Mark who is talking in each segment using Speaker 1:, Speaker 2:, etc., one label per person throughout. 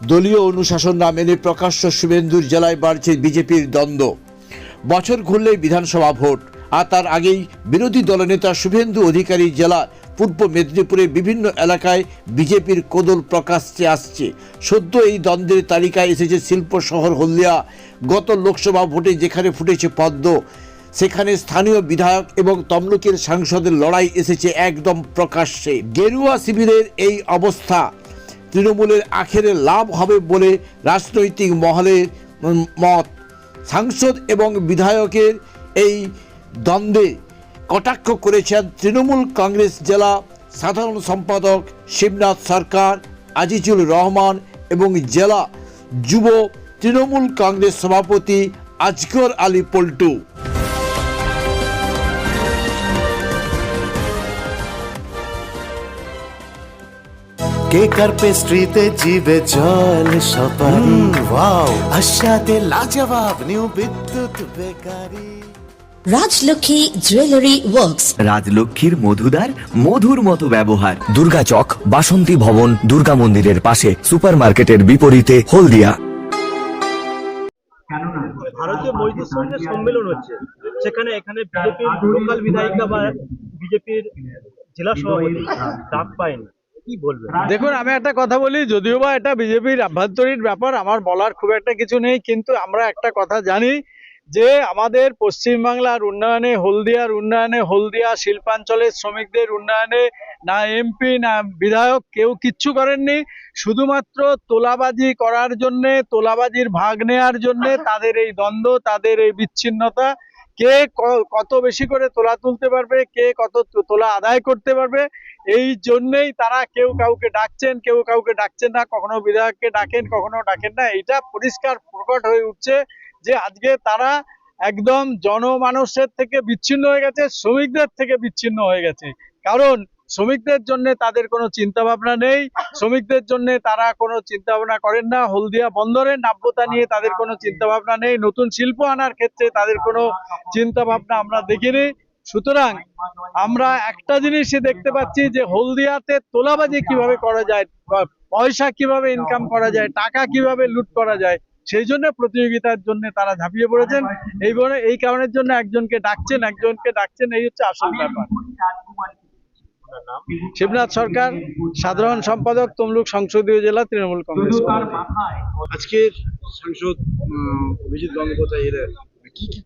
Speaker 1: দলীয় অনুশাসন না মেনে প্রকাশ্য শুভেন্দুর জেলায় বাড়ছে বিজেপির দ্বন্দ্ব। বছর ঘুরলেই বিধানসভা ভোট, আর তার আগেই বিরোধী দলনেতা শুভেন্দু অধিকারী জেলা পূর্ব মেদিনীপুরের বিভিন্ন এলাকায় বিজেপির কোদল প্রকাশ্যে আসছে। সদ্য এই দ্বন্দ্বের তালিকায় এসেছে শিল্প শহর হলদিয়া। গত লোকসভা ভোটে যেখানে ফুটেছে পদ্ম, সেখানে স্থানীয় বিধায়ক এবং তমলুকের সাংসদের লড়াই এসেছে একদম প্রকাশ্যে। গেরুয়া শিবিরের এই অবস্থা তৃণমূলের আখেরে লাভ হবে বলে রাজনৈতিক মহলের মত। সাংসদ এবং বিধায়কের এই দ্বন্দ্বে কটাক্ষ করেছেন তৃণমূল কংগ্রেস জেলা সাধারণ সম্পাদক শিবনাথ সরকার, আজিজুল রহমান এবং জেলা যুব তৃণমূল কংগ্রেস সভাপতি আজগর আলী পল্টু।
Speaker 2: কেক আর পেস্ট্রিতে জিবে জল সপারি। ওয়াও। আশাতে লাজবাব new Bidyut bakery.
Speaker 3: Rajlakshmi jewellery works.
Speaker 4: রাজলক্ষ্মীর মধুদার মধুর মতো ব্যবহার।
Speaker 5: দুর্গা চক বাসন্তী ভবন দুর্গা মন্দিরের পাশে সুপারমার্কেটের বিপরীতে হলদিয়া।
Speaker 6: ভারতীয় মজদুর সংঘের সম্মেলন হচ্ছে। সেখানে এখানে বিজেপির লোকাল বিধায়িকা বা বিজেপির জেলা সভাপতি ডাক পায়নি। কি বলবেন?
Speaker 7: দেখুন আমি একটা কথা বলি যদিও বা এটা বিজেপির আভ্যন্তরীণ ব্যাপার আমার বলার খুব একটা কিছু নেই কিন্তু আমরা একটা কথা জানি যে আমাদের পশ্চিমবাংলার উন্নয়নে হলদিয়ার উন্নয়নে হলদিয়া শিল্পাঞ্চলের শ্রমিকদের উন্নয়নে না এমপি না বিধায়ক কেউ কিচ্ছু করেননি। শুধুমাত্র তোলাবাজি করার জন্যে তোলাবাজির ভাগ নেয়ার জন্যে তাদের এই দ্বন্দ্ব তাদের এই বিচ্ছিন্নতা কে কত বেশি করে তোলা তুলতে পারবে কে কত তো- তোলা আদায় করতে পারবে এই জন্যেই তারা কেউ কাউকে ডাকছেন, কেউ কাউকে ডাকছেন না, কখনো বিধায়ককে ডাকেন, কখনো ডাকেন না। এটা পরিষ্কার প্রকট হয়ে উঠছে যে আজকে তারা একদম জনমানুষের থেকে বিচ্ছিন্ন হয়ে গেছে, শ্রমিকদের থেকে বিচ্ছিন্ন হয়ে গেছে। কারণ শ্রমিকদের জন্য তাদের কোনো চিন্তা ভাবনা নেই, শ্রমিকদের জন্য তারা কোনো চিন্তা ভাবনা করেন না। হলদিয়া বন্দরের নাব্যতা নিয়ে তাদের কোনো চিন্তা ভাবনা নেই। নতুন শিল্প আনার ক্ষেত্রে তাদের কোনো চিন্তা ভাবনা আমরা দেখিনি। সুতরাং আমরা একটা জিনিসই দেখতে পাচ্ছি যে হলদিয়াতে তোলাবাজি কীভাবে করা যায় পয়সা কীভাবে ইনকাম করা যায়, টাকা কীভাবে লুট করা যায়, সেই জন্য প্রতিযোগিতার জন্য তারা ঝাঁপিয়ে পড়েছেন। এই এই কারণের জন্য একজনকে ডাকছেন একজনকে ডাকছেন, এই হচ্ছে আসল ব্যাপার। শিবনাথ সরকার, সাধারণ সম্পাদক, তমলুক সংসদীয় জেলা, তৃণমূল কংগ্রেস।
Speaker 8: আজকের সাংসদ অভিজিৎ গঙ্গোপাধ্যায় এলেন কি কি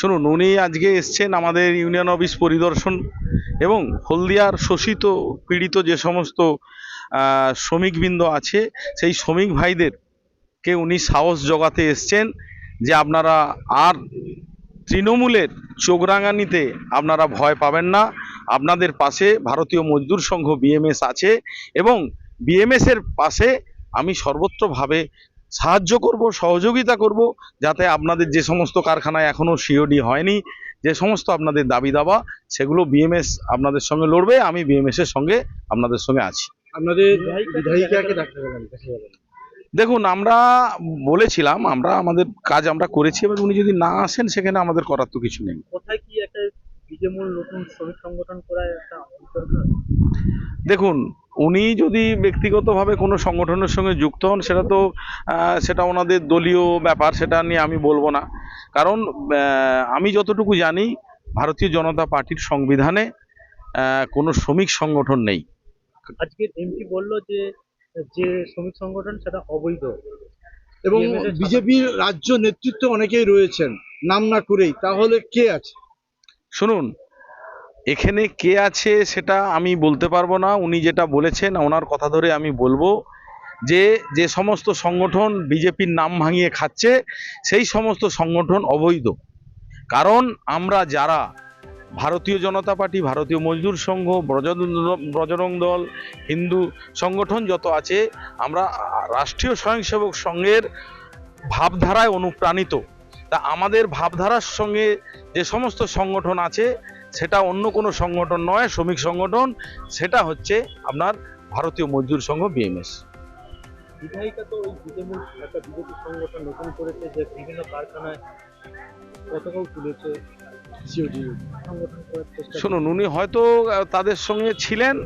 Speaker 9: শুনুন, উনি আজকে এসছেন আমাদের ইউনিয়ন অফিস পরিদর্শন এবং হলদিয়ার শোষিত, পীড়িত যে সমস্ত শ্রমিকবৃন্দ আছে, সেই শ্রমিক ভাইদেরকে উনি সাহস জগাতে এসছেন যে আপনারা আর তৃণমূলের চোখরাঙানিতে আপনারা ভয় পাবেন না। আপনাদের পাশে ভারতীয় মজদুর সংঘ বিএমএস আছে এবং বিএমএস এর পাশে আমি সর্বত্রভাবে সাহায্য করব সহযোগিতা করব যাতে আপনাদের যে সমস্ত কারখানায় এখনও সিওডি হয়নি যে সমস্ত আপনাদের দাবি দাবা সেগুলো বিএমএস আপনাদের সঙ্গে লড়বে আমি বিএমএস এর সঙ্গে আপনাদের সঙ্গে আছি।
Speaker 8: আপনাদের বিধায়িকাকে
Speaker 9: দেখুন আমরা বলেছিলাম আমরা আমাদের কাজ আমরা করেছি এবার উনি যদি না আসেন সেখানে আমাদের করার তো কিছু নেই।
Speaker 6: কোথায় কি একটা নতুন শ্রমিক সংগঠন করার একটা
Speaker 9: দেখুন উনি যদি ব্যক্তিগতভাবে কোনো সংগঠনের সঙ্গে যুক্ত হন সেটা তো সেটা ওনাদের দলীয় ব্যাপার সেটা নিয়ে আমি বলব না। কারণ আমি যতটুকু জানি ভারতীয় জনতা পার্টির সংবিধানে কোনো শ্রমিক সংগঠন নেই।
Speaker 6: আজকে এমপি বলল যে যে শ্রমিক সংগঠন সেটা অবৈধ।
Speaker 8: এবং বিজেপির রাজ্য নেতৃত্ব অনেকেই রয়েছেন নাম না করেই। তাহলে কে আছে?
Speaker 9: শুনুন এখানে কে আছে সেটা আমি বলতে পারব না। উনি যেটা বলেছেন, ওনার কথা ধরে আমি বলব যে যে সমস্ত সংগঠন বিজেপির নাম ভাঙিয়ে খাচ্ছে, সেই সমস্ত সংগঠন অবৈধ। কারণ আমরা যারা, ভারতীয় জনতা পার্টি, ভারতীয় মজদুর সংঘ ব্রজ- ব্রজরং দল, হিন্দু সংগঠন যত আছে, আমরা রাষ্ট্রীয় স্বয়ংসেবক সংঘের ভাবধারায় অনুপ্রাণিত। তা আমাদের ভাবধারার সঙ্গে যে সমস্ত সংগঠন আছে সেটা অন্য কোনো সংগঠন নয় শ্রমিক সংগঠন। সেটা হচ্ছে আপনার ভারতীয় মজদুর সংঘ বিএমএস
Speaker 6: বিধায়িকা তো ওই বিজেমূল একটা বিজেপি সংগঠন নতুন করেছে যে বিভিন্ন কারখানায় পতাকাও তুলেছে।
Speaker 9: শুনুন উনি হয়তো তাদের সঙ্গে ছিলেন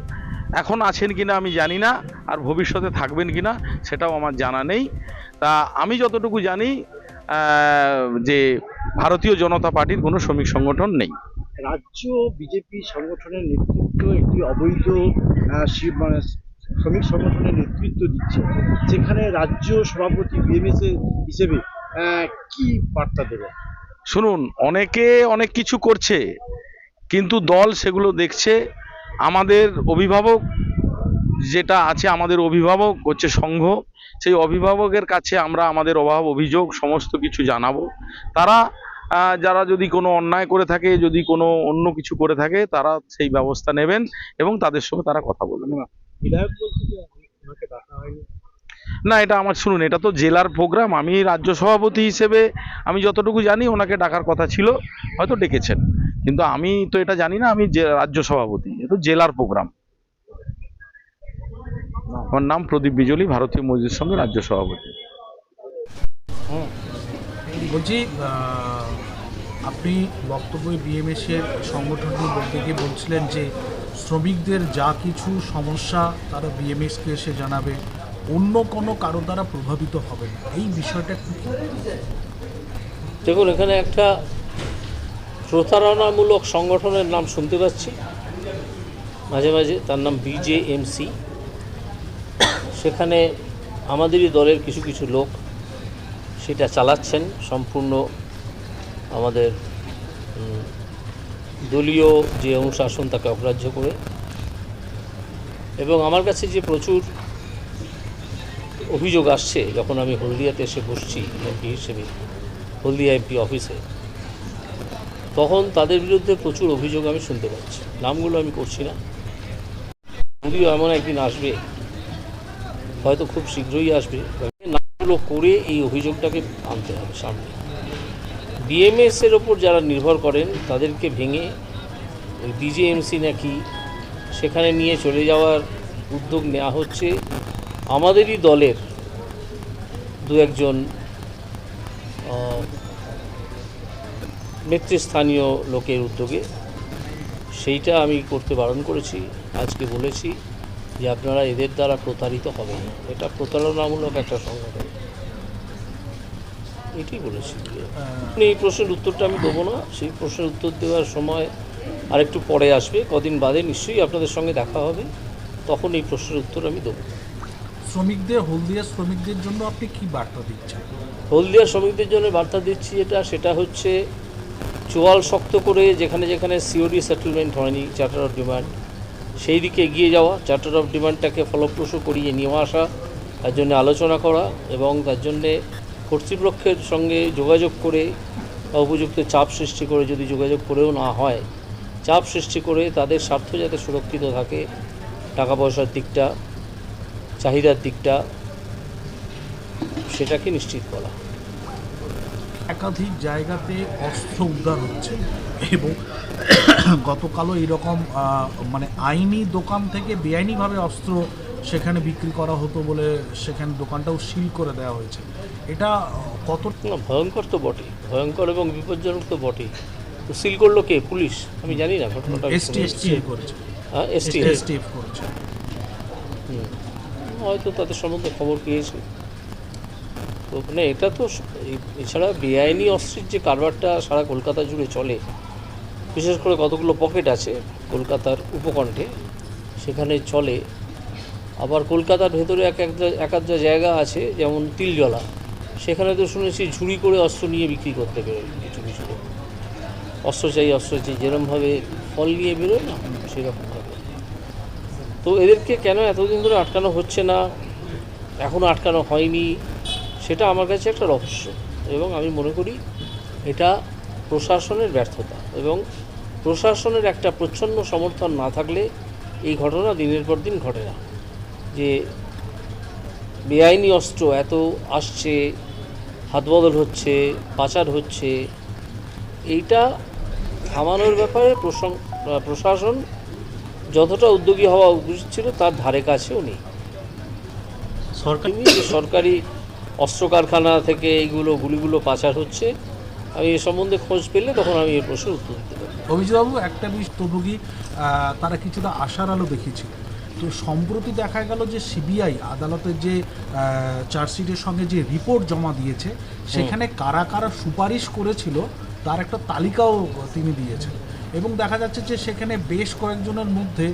Speaker 9: এখন আছেন কিনা আমি জানি না আর ভবিষ্যতে থাকবেন কিনা সেটাও আমার জানা নেই। তা আমি যতটুকু জানি যে ভারতীয় জনতা পার্টির কোনো শ্রমিক সংগঠন নেই।
Speaker 6: রাজ্য বিজেপি সংগঠনের নেতৃত্ব একটি অবৈধ মানে শ্রমিক সংগঠনের নেতৃত্ব দিচ্ছে, যেখানে রাজ্য সভাপতি বিএমএস হিসেবে কি বার্তা দেবে?
Speaker 9: শুনুন, অনেকে অনেক কিছু করছে, কিন্তু দল সেগুলো দেখছে, আমাদের অভিভাবক যেটা আছে আমাদের অভিভাবক, হচ্ছে সংঘ, সেই অভিভাবকের কাছে আমরা আমাদের অভাব, অভিযোগ, সমস্ত কিছু জানাব। তারা যারা যদি কোনো অন্যায় করে থাকে যদি কোনো অন্য কিছু করে থাকে তারা সেই ব্যবস্থা নেবেন এবং তাদের সঙ্গে তারা কথা বলবেন।
Speaker 6: হয়নি।
Speaker 9: না এটা আমার শুনুন এটা তো জেলার প্রোগ্রাম। আমি রাজ্য সভাপতি হিসেবে আমি যতটুকু জানি ওনাকে ডাকার কথা ছিল হয়তো ডেকেছেন। কিন্তু আমি তো এটা জানি না আমি যে রাজ্য সভাপতি এটা তো জেলার প্রোগ্রাম। আমার নাম প্রদীপ বিজলি ভারতীয় মজলিস সঙ্গে রাজ্য সভাপতি।
Speaker 10: বলছি আপনি বক্তব্যে বিএমএস এর সংগঠনটি বলতে গিয়ে বলছিলেন যে শ্রমিকদের যা কিছু সমস্যা তারা বিএমএসকে এসে জানাবে, অন্য কোনো কারও দ্বারা প্রভাবিত হবে না। এই বিষয়টা কি?
Speaker 11: দেখুন, এখানে একটা প্রতারণামূলক সংগঠনের নাম শুনতে পাচ্ছি। মাঝে মাঝে তার নাম বিজেএমসি। সেখানে আমাদেরই দলের কিছু কিছু লোক সেটা চালাচ্ছেন, সম্পূর্ণ আমাদের দলীয় যে অনুশাসন তাকে অগ্রাহ্য করে। এবং আমার কাছে যে প্রচুর অভিযোগ আসছে, যখন আমি হলদিয়াতে এসে বসছি এমপি হিসেবে, হলদিয়া এমপি অফিসে, তখন তাদের বিরুদ্ধে প্রচুর অভিযোগ আমি শুনতে পাচ্ছি। নামগুলো আমি করছি না। যদিও এমন একদিন আসবে, হয়তো খুব শীঘ্রই আসবে। নামগুলো করে এই অভিযোগটাকে আনতে হবে সামনে। বিএমএস এর ওপর যারা নির্ভর করেন, তাদেরকে ভেঙে ওই বিজেএমসি নাকি সেখানে নিয়ে চলে যাওয়ার উদ্যোগ নেওয়া হচ্ছে। আমাদেরই দলের দু একজন নেতৃস্থানীয় লোকের উদ্যোগে। সেইটা আমি করতে বারণ করেছি, আজকে বলেছি যে আপনারা এদের দ্বারা প্রতারিত হবেন এটা প্রতারণামূলক একটা সংগঠন। এটাই বলেছি আপনি এই প্রশ্নের উত্তরটা আমি দেবো না। সেই প্রশ্নের উত্তর দেওয়ার সময় আরেকটু পরে আসবে। কদিন বাদে নিশ্চয়ই আপনাদের সঙ্গে দেখা হবে। তখন এই প্রশ্নের উত্তর আমি দেবো।
Speaker 10: শ্রমিকদের হলদিয়া শ্রমিকদের জন্য আপনি কি বার্তা দিচ্ছেন?
Speaker 11: হলদিয়া শ্রমিকদের জন্য বার্তা দিচ্ছি যেটা সেটা হচ্ছে চোয়াল শক্ত করে যেখানে যেখানে সিওডি সেটেলমেন্ট হয়নি চার্টার অফ ডিমান্ড সেই দিকে এগিয়ে যাওয়া। চার্টার অফ ডিমান্ডটাকে ফলপ্রসূ করিয়ে নিয়ে আসা তার জন্য আলোচনা করা এবং তার জন্যে কর্তৃপক্ষের সঙ্গে যোগাযোগ করে বা উপযুক্ত চাপ সৃষ্টি করে যদি যোগাযোগ করেও না হয়, চাপ সৃষ্টি করে তাদের স্বার্থ যাতে সুরক্ষিত থাকে টাকা পয়সার দিকটা, চাহিদার দিকটা, সেটাকে নিশ্চিত করা।
Speaker 10: একাধিক জায়গাতে অস্ত্র উদ্ধার হচ্ছে এবং গতকালও এরকম মানে আইনি দোকান থেকে বেআইনিভাবে অস্ত্র সেখানে বিক্রি করা হতো বলে সেখানে দোকানটাও সিল করে দেওয়া হয়েছে। এটা কত
Speaker 11: না ভয়ঙ্কর তো বটেই ভয়ঙ্কর এবং বিপজ্জনক তো বটেই তো সিল করল কে? পুলিশ। আমি জানি না ঘটনাটা।
Speaker 10: করেছে।
Speaker 11: হ্যাঁ
Speaker 10: এসটিএফ। করেছে।
Speaker 11: হয়তো তাদের সম্বন্ধে খবর পেয়েছে। তো মানে এটা তো এছাড়া বেআইনি অস্ত্রের যে কারবারটা সারা কলকাতা জুড়ে চলে বিশেষ করে কতগুলো পকেট আছে কলকাতার উপকণ্ঠে সেখানে চলে। আবার কলকাতার ভেতরে এক এক আধটা জায়গা আছে, যেমন তিলজলা। সেখানে তো শুনেছি ঝুড়ি করে অস্ত্র নিয়ে বিক্রি করতে বেরোয় কিছু কিছু। অস্ত্র চাই অস্ত্র চাই, যেরমভাবে ফল নিয়ে বেরোয় না, সেরকমভাবে। তো এদেরকে কেন এতদিন ধরে আটকানো হচ্ছে না এখনও আটকানো হয়নি, সেটা আমার কাছে একটা রহস্য। এবং আমি মনে করি এটা প্রশাসনের ব্যর্থতা এবং প্রশাসনের একটা প্রচ্ছন্ন সমর্থন না থাকলে এই ঘটনা দিনের পর দিন ঘটে না। যে বেআইনি অস্ত্র এত আসছে হাতবদল হচ্ছে পাচার হচ্ছে এইটা থামানোর ব্যাপারে প্রশং- প্রশাসন যতটা উদ্যোগী হওয়া উচিত ছিল তার ধারে কাছেও নেই। সরকারি সরকারি অস্ত্র কারখানা থেকে এইগুলো গুলিগুলো পাচার হচ্ছে আমি এ সম্বন্ধে খোঁজ পেলে তখন আমি এই প্রশ্নের উত্তর দিতে পারি
Speaker 10: অভিজিৎবাবু একটা বিষয় তবুকি তারা কিছুটা আশার আলো দেখিয়েছিল? তো সম্প্রতি দেখা গেল যে সিবিআই আদালতের যে চার্জশিটের সঙ্গে যে রিপোর্ট জমা দিয়েছে সেখানে কারা কারা সুপারিশ করেছিল তার একটা তালিকাও তিনি দিয়েছেন। এবং দেখা যাচ্ছে যে সেখানে বেশ কয়েকজনের মধ্যে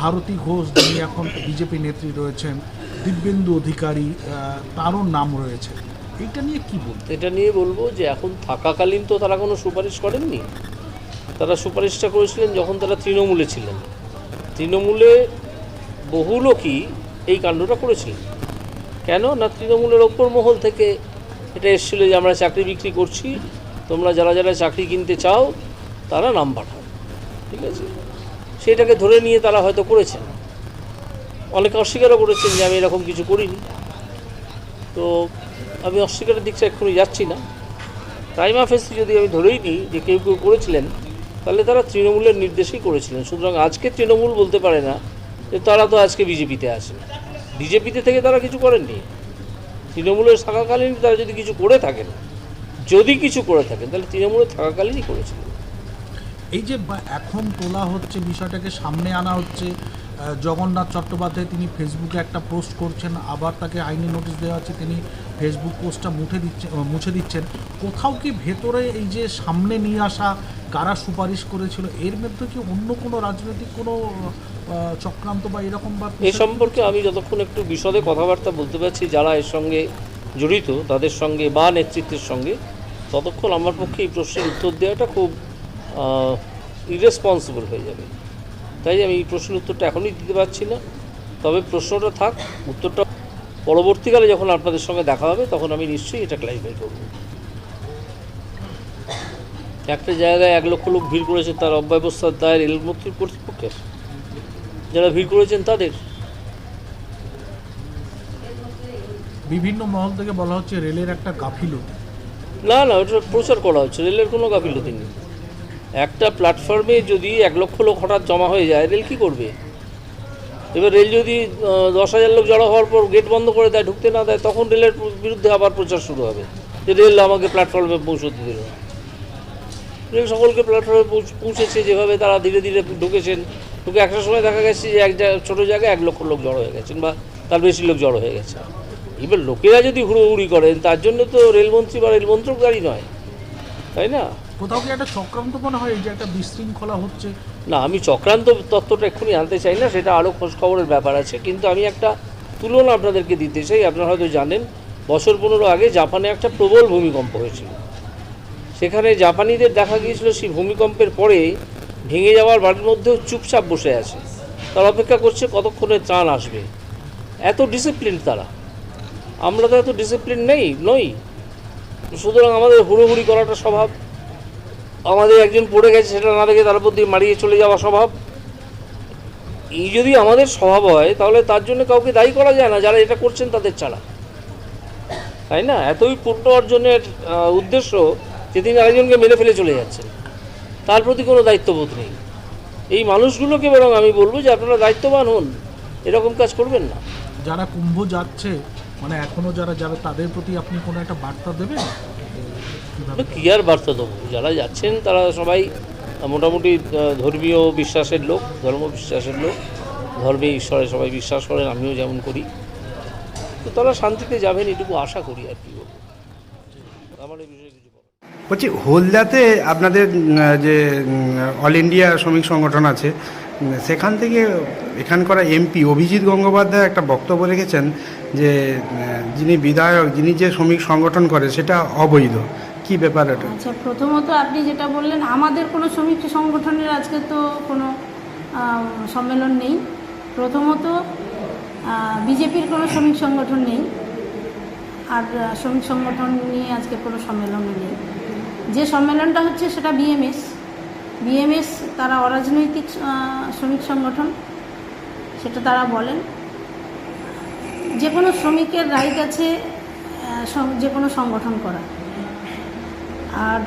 Speaker 10: ভারতী ঘোষ যিনি এখন বিজেপি নেত্রী রয়েছেন দিব্যেন্দু অধিকারী তারও নাম রয়েছে। এটা নিয়ে কি বলতে?
Speaker 11: এটা নিয়ে বলব যে এখন থাকাকালীন তো তারা কোনো সুপারিশ করেননি। তারা সুপারিশটা করেছিলেন যখন তারা তৃণমূলে ছিলেন। তৃণমূলে বহু লোকই এই কাণ্ডটা করেছিলেন। কেন? না, তৃণমূলের ওপর মহল থেকে এটা এসেছিল যে আমরা চাকরি বিক্রি করছি, তোমরা যারা যারা চাকরি কিনতে চাও, তারা নাম পাঠাও। ঠিক আছে? সেটাকে ধরে নিয়ে তারা হয়তো করেছেন। অনেকে অস্বীকারও করেছেন যে আমি এরকম কিছু করিনি। তো আমি অস্বীকারের দিকটা এক্ষুনি যাচ্ছি না। প্রাইমা ফেসি যদি আমি ধরেই নিই যে কেউ কেউ করেছিলেন, তাহলে তারা তৃণমূলের নির্দেশেই করেছিলেন। সুতরাং আজকে তৃণমূল বলতে পারে না যে তারা তো আজকে বিজেপিতে আছে। বিজেপিতে থেকে তারা কিছু করেননি। তৃণমূলের থাকাকালীন তারা যদি কিছু করে থাকেন, যদি কিছু করে থাকেন, তাহলে তৃণমূলের থাকাকালীনই করেছিলেন।
Speaker 10: এই যে এখন তোলা হচ্ছে, বিষয়টাকে সামনে আনা হচ্ছে জগন্নাথ চট্টোপাধ্যায় তিনি ফেসবুকে একটা পোস্ট করছেন, আবার তাকে আইনি নোটিশ দেওয়া হচ্ছে, তিনি ফেসবুক পোস্টটা মুছে দিচ্ছে মুছে দিচ্ছেন। কোথাও কি ভেতরে এই যে সামনে নিয়ে আসা কারা সুপারিশ করেছিল, এর মধ্যে কি অন্য কোনো রাজনৈতিক কোনো চক্রান্ত বা এরকম
Speaker 11: এ সম্পর্কে আমি যতক্ষণ একটু বিশদে কথাবার্তা বলতে পারছি, যারা এর সঙ্গে জড়িত, তাদের সঙ্গে বা নেতৃত্বের সঙ্গে, ততক্ষণ আমার পক্ষে এই প্রশ্নের উত্তর দেওয়াটা খুব ইরেসপন্সিবল হয়ে যাবে। তাই আমি এই প্রশ্নের উত্তরটা এখনই দিতে পারছি না। তবে প্রশ্নটা থাক, উত্তরটা পরবর্তীকালে যখন আপনাদের সঙ্গে দেখা হবে, তখন আমি নিশ্চয়ই এটা ক্লারিফাই করব। একটা জায়গায় এক লক্ষ লোক ভিড় করেছে, তার অব্যবস্থার দায়ের রেলমন্ত্রীর কর্তৃপক্ষের। যারা ভিড় করেছেন তাদের?
Speaker 10: বিভিন্ন মহল থেকে বলা হচ্ছে রেলের একটা গাফিলতি।
Speaker 11: না না ওটা প্রচার করা হচ্ছে রেলের কোনো গাফিলতি নেই। একটা প্ল্যাটফর্মে যদি এক লক্ষ লোক হঠাৎ জমা হয়ে যায় রেল কি করবে? এবার রেল যদি দশ হাজার লোক জড়ো হওয়ার পর গেট বন্ধ করে দেয় ঢুকতে না দেয় তখন রেলের বিরুদ্ধে আবার প্রচার শুরু হবে। যে রেল আমাকে প্ল্যাটফর্মে পৌঁছতে দিল। রেল সকলকে প্ল্যাটফর্মে পৌঁছ- পৌঁছেছে যেভাবে তারা ধীরে ধীরে ঢুকেছেন। ঢুকে একটা সময় দেখা গেছে যে এক জায়গায় ছোটো জায়গায় এক লক্ষ লোক জড়ো হয়ে গেছেন বা তার বেশি লোক জড়ো হয়ে গেছে। এবার লোকেরা যদি হুড়োহুড়ি করেন তার জন্য তো রেলমন্ত্রী বা রেলমন্ত্রক গাড়ি নয়। তাই না?
Speaker 10: কোথাও কি একটা চক্রান্ত মনে হয় যে একটা বিশৃঙ্খলা হচ্ছে?
Speaker 11: না আমি চক্রান্ত তত্ত্বটা এক্ষুনি আনতে চাই না সেটা আরও খোঁজ খবরের ব্যাপার আছে। কিন্তু আমি একটা তুলনা আপনাদেরকে দিতে চাই আপনারা হয়তো জানেন বছর পনেরো আগে জাপানে একটা প্রবল ভূমিকম্প হয়েছিল। সেখানে জাপানিদের দেখা গিয়েছিল সেই ভূমিকম্পের পরে ভেঙে যাওয়ার বাড়ির মধ্যেও চুপচাপ বসে আছে। তারা অপেক্ষা করছে কতক্ষণে ত্রাণ আসবে। এত ডিসিপ্লিন তারা। আমরা তো এত ডিসিপ্লিন নেই, নই। সুতরাং আমাদের হুড়োহুড়ি করাটা স্বভাব। আমাদের একজন পড়ে গেছে, সেটা না দেখে তার দিয়ে মারিয়ে চলে যাওয়া স্বভাব। এই যদি আমাদের স্বভাব হয়, তাহলে তার জন্য কাউকে দায়ী করা যায় না, যারা এটা করছেন তাদের ছাড়া। তাই না? এতই পূর্ণ অর্জনের উদ্দেশ্য যে তিনি আরেকজনকে মেরে ফেলে চলে যাচ্ছেন। তার প্রতি কোনো দায়িত্ববোধ নেই। এই মানুষগুলোকে বরং আমি বলব যে আপনারা দায়িত্ববান হন এরকম কাজ করবেন না।
Speaker 10: যারা কুম্ভ যাচ্ছে মানে এখনও যারা যাবে তাদের প্রতি আপনি কোনো একটা বার্তা দেবেন?
Speaker 11: কি আর বার্তা দেবো? যারা যাচ্ছেন তারা সবাই মোটামুটি ধর্মীয় বিশ্বাসের লোক ধর্ম বিশ্বাসের লোক। ধর্মে ঈশ্বরে সবাই বিশ্বাস করেন আমিও যেমন করি। তো তারা শান্তিতে যাবেন এটুকু আশা করি আর কি বলব। আমার এই বিষয়ে।
Speaker 12: বলছি, হলদাতে আপনাদের যে অল ইন্ডিয়া শ্রমিক সংগঠন আছে সেখান থেকে এখানকার এমপি অভিজিৎ গঙ্গোপাধ্যায় একটা বক্তব্য রেখেছেন যে যিনি বিধায়ক, যিনি যে শ্রমিক সংগঠন করে, সেটা অবৈধ। কি ব্যাপার এটা?
Speaker 13: আচ্ছা প্রথমত আপনি যেটা বললেন, আমাদের কোনো শ্রমিক সংগঠনের আজকে তো কোনো সম্মেলন নেই। প্রথমত বিজেপির কোনো শ্রমিক সংগঠন নেই। আর শ্রমিক সংগঠন নিয়ে আজকে কোনো সম্মেলন নেই। যে সম্মেলনটা হচ্ছে সেটা বিএমএস বিএমএস তারা অরাজনৈতিক শ্রমিক সংগঠন, সেটা তারা বলেন। যে কোনো শ্রমিকের রাইট আছে যে কোনো সংগঠন করা। আর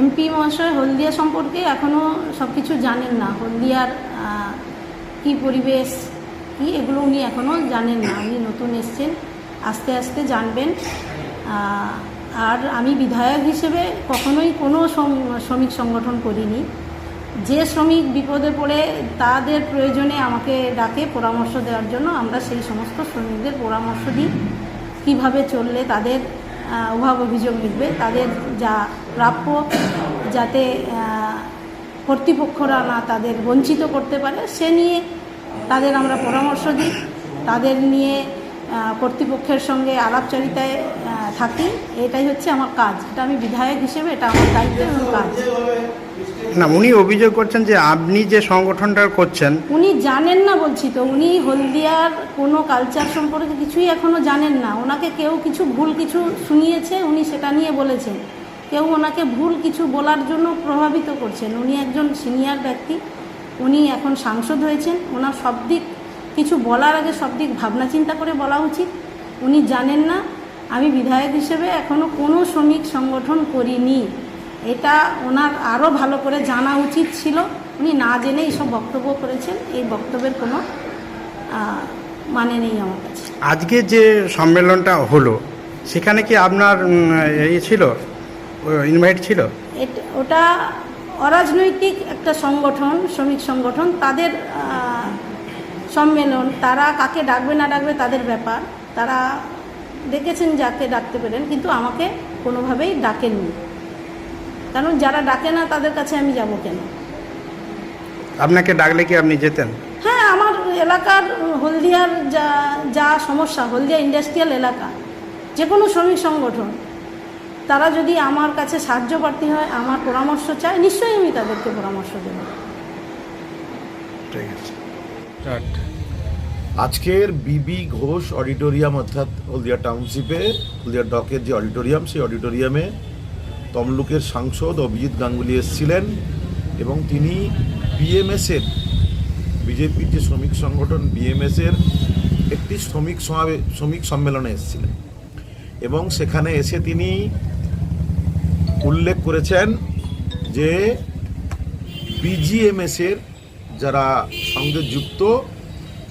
Speaker 13: এমপি মহাশয় হলদিয়া সম্পর্কে এখনও সব কিছু জানেন না। হলদিয়ার কি পরিবেশ, কি এগুলো উনি এখনও জানেন না। উনি নতুন এসছেন, আস্তে আস্তে জানবেন। আর আমি বিধায়ক হিসেবে কখনোই কোনো শ্রমিক সংগঠন করিনি। যে শ্রমিক বিপদে পড়ে তাদের প্রয়োজনে আমাকে ডাকে পরামর্শ দেওয়ার জন্য আমরা সেই সমস্ত শ্রমিকদের পরামর্শ দিই। কীভাবে চললে তাদের অভাব অভিযোগ মিটবে, তাদের যা প্রাপ্য, যাতে কর্তৃপক্ষরা না তাদের বঞ্চিত করতে পারে, সে নিয়ে তাদের আমরা পরামর্শ দিই। তাদের নিয়ে কর্তৃপক্ষের সঙ্গে আলাপচারিতায় থাকি এটাই হচ্ছে আমার কাজ। এটা আমি বিধায়ক হিসেবে এটা আমার দায়িত্ব এবং কাজ।
Speaker 12: না উনি অভিযোগ করছেন যে আপনি যে সংগঠনটা করছেন
Speaker 13: উনি জানেন না বলছি তো উনি হলদিয়ার কোনো কালচার সম্পর্কে কিছুই এখনও জানেন না। ওনাকে কেউ কিছু ভুল কিছু শুনিয়েছে উনি সেটা নিয়ে বলেছেন। কেউ ওনাকে ভুল কিছু বলার জন্য প্রভাবিত করছেন। উনি একজন সিনিয়র ব্যক্তি উনি এখন সাংসদ হয়েছেন। ওনার সব দিক কিছু বলার আগে সব দিক ভাবনা চিন্তা করে বলা উচিত। উনি জানেন না আমি বিধায়ক হিসেবে এখনও কোনো শ্রমিক সংগঠন করিনি। এটা ওনার আরও ভালো করে জানা উচিত ছিল। উনি না জেনে এইসব বক্তব্য করেছেন। এই বক্তব্যের কোনো মানে নেই আমার কাছে।
Speaker 12: আজকে যে সম্মেলনটা হলো সেখানে কি আপনার ইয়ে ছিল? ইনভাইট ছিল?
Speaker 13: ওটা অরাজনৈতিক একটা সংগঠন শ্রমিক সংগঠন। তাদের সম্মেলন তারা কাকে ডাকবে না ডাকবে তাদের ব্যাপার। তারা ডেকেছেন যাকে ডাকতে পারেন কিন্তু আমাকে কোনোভাবেই ডাকেননি। কারণ যারা ডাকে না তাদের কাছে আমি যাব কেন?
Speaker 12: আপনাকে ডাকলে কি আপনি যেতেন?
Speaker 13: হ্যাঁ আমার এলাকার হলদিয়ার যা যা সমস্যা হলদিয়া ইন্ডাস্ট্রিয়াল এলাকা যে কোনো শ্রমিক সংগঠন তারা যদি আমার কাছে সাহায্য প্রার্থী হয় আমার পরামর্শ চায় নিশ্চয়ই আমি তাদেরকে পরামর্শ দেবো।
Speaker 12: ঠিক আছে।
Speaker 14: আজকের বিবি ঘোষ অডিটোরিয়াম অর্থাৎ হলদিয়া টাউনশিপে, হলদিয়া ডকের যে অডিটোরিয়াম, সেই অডিটোরিয়ামে তমলুকের সাংসদ অভিজিৎ গাঙ্গুলি এসেছিলেন এবং তিনি বিএমএসের, বিজেপির যে শ্রমিক সংগঠন বিএমএসের একটি শ্রমিক সমাবে, শ্রমিক সম্মেলনে এসেছিলেন। এবং সেখানে এসে তিনি উল্লেখ করেছেন যে বিজিএমএসের যারা সঙ্গে যুক্ত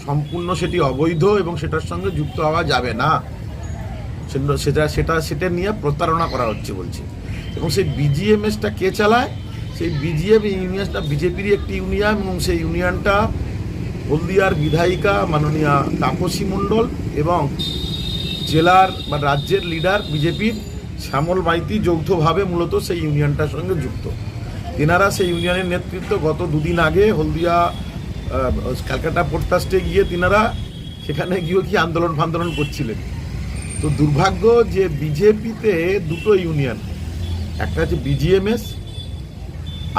Speaker 14: সম্পূর্ণ সেটি অবৈধ এবং সেটার সঙ্গে যুক্ত হওয়া যাবে না। সেটা সেটা সেটা নিয়ে প্রতারণা করা হচ্ছে বলছে। এবং সেই বিজিএমএসটা কে চালায়? সেই বিজিএম ইউনিয়নটা বিজেপিরই একটি ইউনিয়ন এবং সেই ইউনিয়নটা হলদিয়ার বিধায়িকা মাননীয়া তাপসী মণ্ডল এবং জেলার বা রাজ্যের লিডার বিজেপির শ্যামল মাইতি যৌথভাবে মূলত সেই ইউনিয়নটার সঙ্গে যুক্ত। তেনারা সেই ইউনিয়নের নেতৃত্ব গত দুদিন আগে হলদিয়া ক্যালকাটা পোর্ট ট্রাস্টে গিয়ে তিনারা সেখানে গিয়ে কি আন্দোলন ফান্দোলন করছিলেন। তো দুর্ভাগ্য যে বিজেপিতে দুটো ইউনিয়ন, একটা হচ্ছে বিজিএমএস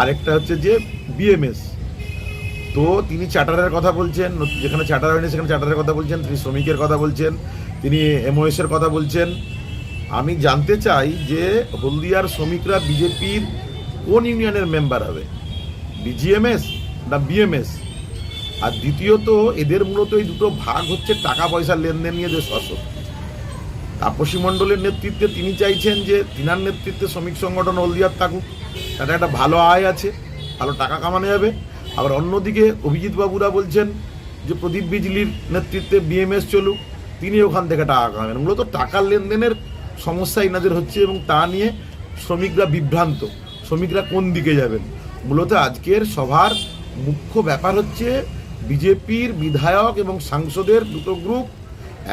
Speaker 14: আর একটা হচ্ছে যে বিএমএস। তো তিনি চার্টারের কথা বলছেন, যেখানে চার্টার হয়নি সেখানে চার্টারের কথা বলছেন, তিনি শ্রমিকের কথা বলছেন, তিনি এমওএস এর কথা বলছেন। আমি জানতে চাই যে হলদিয়ার শ্রমিকরা বিজেপির কোন ইউনিয়নের মেম্বার হবে? বিজিএমএস না বিএমএস? আর দ্বিতীয়ত এদের মূলত এই দুটো ভাগ হচ্ছে টাকা পয়সার লেনদেন নিয়ে যে শাসক তাপসী মণ্ডলের নেতৃত্বে তিনি চাইছেন যে তিনার নেতৃত্বে শ্রমিক সংগঠন হলদিয়ার থাকুক। তাতে একটা ভালো আয় আছে, ভালো টাকা কামানো যাবে। আবার অন্যদিকে অভিজিৎ বাবুরা বলছেন যে প্রদীপ বিজলির নেতৃত্বে বিএমএস চলুক, তিনি ওখান থেকে টাকা কামাবেন। মূলত টাকার লেনদেনের সমস্যা এনাদের হচ্ছে এবং তা নিয়ে শ্রমিকরা বিভ্রান্ত। শ্রমিকরা কোন দিকে যাবেন? মূলত আজকের সভার মুখ্য ব্যাপার হচ্ছে বিজেপির বিধায়ক এবং সাংসদের দুটো গ্রুপ,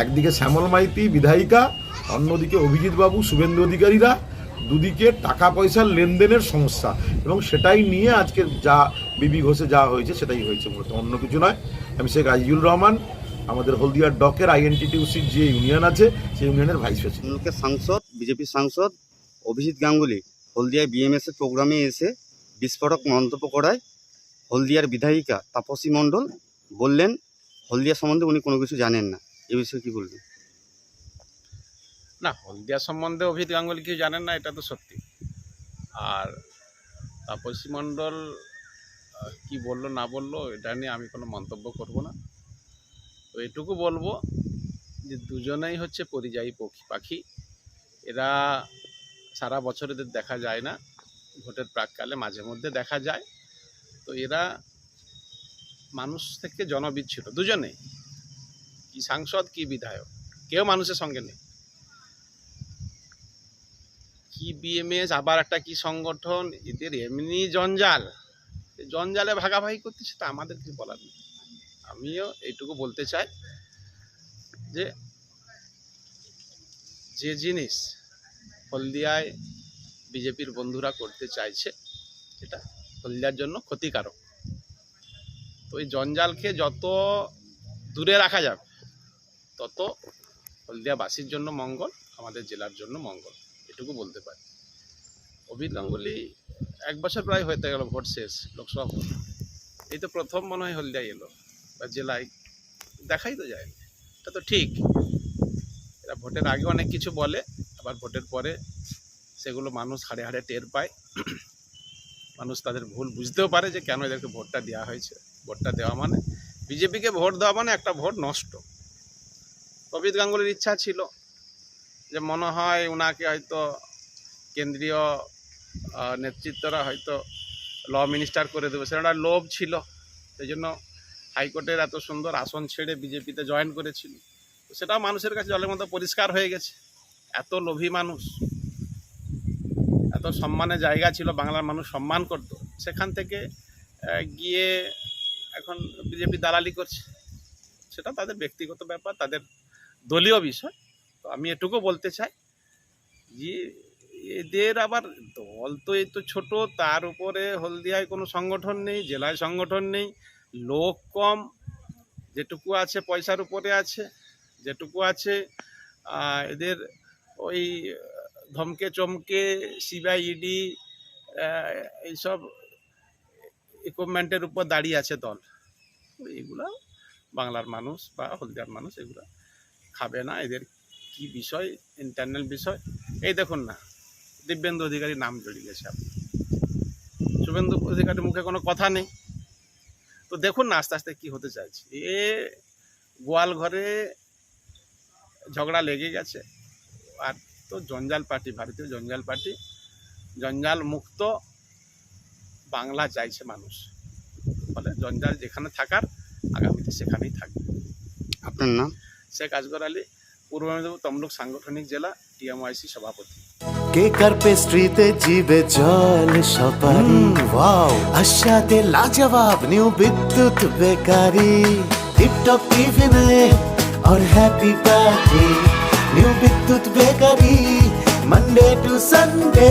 Speaker 14: একদিকে শ্যামল মাইতি বিধায়িকা, অন্যদিকে অভিজিৎবাবু শুভেন্দু অধিকারীরা। দুদিকে টাকা পয়সার লেনদেনের সমস্যা এবং সেটাই নিয়ে আজকে যা বিবি ঘোষে যা হয়েছে সেটাই হয়েছে মূলত অন্য কিছু নয়। আমি শেখ আজিজুল রহমান, আমাদের হলদিয়ার ডকের আইএনটিটিউসির যে ইউনিয়ন আছে, সেই ইউনিয়নের ভাইস প্রেসিডেন্ট।
Speaker 15: সাংসদ, বিজেপির সাংসদ, অভিজিৎ গাঙ্গুলি হলদিয়ায় বিএমএস এর প্রোগ্রামে এসে বিস্ফোরক মন্তব্য করায় হলদিয়ার বিধায়িকা তাপসী মণ্ডল বললেন, হলদিয়া সম্বন্ধে উনি কোনো কিছু জানেন না। এ বিষয়ে কি বলবেন?
Speaker 9: না, হলদিয়া সম্বন্ধে অভিজিৎ গাঙ্গুলি কেউ জানেন না, এটা তো সত্যি। আর তাপসী মণ্ডল কি বলল, না বলল, এটা নিয়ে আমি কোনো মন্তব্য করব না। তো এটুকু বলব যে দুজনেই হচ্ছে পরিযায়ী পক্ষী পাখি। এরা সারা বছর এদের দেখা যায় না, ভোটের প্রাককালে মাঝে মধ্যে দেখা যায়। তো এরা মানুষ থেকে জনবিচ্ছিন্ন দুজনেই কি সাংসদ, কি বিধায়ক। কেউ মানুষের সঙ্গে নেই। কি বিএমএস আবার একটা কি সংগঠন, এদের এমনি জঞ্জাল।
Speaker 16: জঞ্জালে ভাগাভাগি করতেছে তা আমাদের কি বলার নেই। আমিও এইটুকু বলতে চাই যে যে জিনিস হলদিয়ায় বিজেপির বন্ধুরা করতে চাইছে, এটা হলদিয়ার জন্য ক্ষতিকারক। তো এই জঞ্জালকে যত দূরে রাখা যাবে তত হলদিয়াবাসীর জন্য মঙ্গল, আমাদের জেলার জন্য মঙ্গল, এটুকু বলতে পারি। অভিত গাঙ্গুলি এক বছর প্রায় হতে গেল ভোট শেষ, লোকসভা ভোট। এই তো প্রথম মনে হয় হলদিয়া এলো, বা জেলায়, দেখাই তো যায় এটা তো ঠিক। এরা ভোটের আগে অনেক কিছু বলে, আবার ভোটের পরে সেগুলো মানুষ হাড়ে হাড়ে টের পায়। মানুষ তাদের ভুল বুঝতেও পারে যে কেন এদেরকে ভোটটা দেওয়া হয়েছে। ভোটটা দেওয়া মানে। বিজেপিকে ভোট দেওয়া মানে একটা ভোট নষ্ট। অভিত গাঙ্গুলির ইচ্ছা ছিল যে মনে হয় ওনাকে হয়তো কেন্দ্রীয় নেতৃত্বরা হয়তো ল মিনিস্টার করে দেবে। সেটা লোভ ছিল। সেই জন্য হাইকোর্টের এত সুন্দর আসন ছেড়ে বিজেপিতে জয়েন করেছিল। সেটাও মানুষের কাছে জলের মতো পরিষ্কার হয়ে গেছে। এত লোভী মানুষ। এত সম্মানের জায়গা ছিল বাংলার মানুষ সম্মান করতো। সেখান থেকে গিয়ে এখন বিজেপি দালালি করছে, সেটা তাদের ব্যক্তিগত ব্যাপার, তাদের দলীয় বিষয়। তো আমি এটুকু বলতে চাই যে, এদের আবার দল তো এই তো ছোটো, তার উপরে হলদিয়ায় কোনো সংগঠন নেই, জেলায় সংগঠন নেই, লোক কম, যেটুকু আছে পয়সার উপরে আছে, যেটুকু আছে এদের ওই ধমকে চমকে, সিবিআই, ইডি এইসব ইকুইপমেন্টের উপর দাঁড়িয়ে আছে দল। তো এগুলো বাংলার মানুষ বা হলদিয়ার মানুষ এগুলো খাবে না। এদের কি বিষয়? ইন্টারনাল বিষয়? এই দেখুন না, দিব্যেন্দু অধিকারী নাম জড়িয়ে গেছে আপনি শুভেন্দু অধিকারীর মুখে কোনো কথা নেই। তো দেখুন না আস্তে আস্তে কি হতে চাইছে। এ গোয়াল ঘরে ঝগড়া লেগে গেছে। আর তো জঞ্জাল পার্টি, ভারতীয় জঞ্জাল পার্টি, জঞ্জাল মুক্ত বাংলা চাইছে মানুষ ফলে জঞ্জাল যেখানে থাকার আগামীতে সেখানেই থাকবে
Speaker 15: আপনার নাম
Speaker 16: শেখ আসগর আলী পূর্ব মেদিনীপুর তমলুক সাংগঠনিক জেলা টিএমওয়াইসি সভাপতি
Speaker 2: কেক আর পেস্ট্রিতে জিবে জল সপারি ওয়াও আশাতে লাজবাব নিউ বিদ্যুৎ বেকারি টিপটপ টিফিনে और happy party new Bidyut bakery Monday to Sunday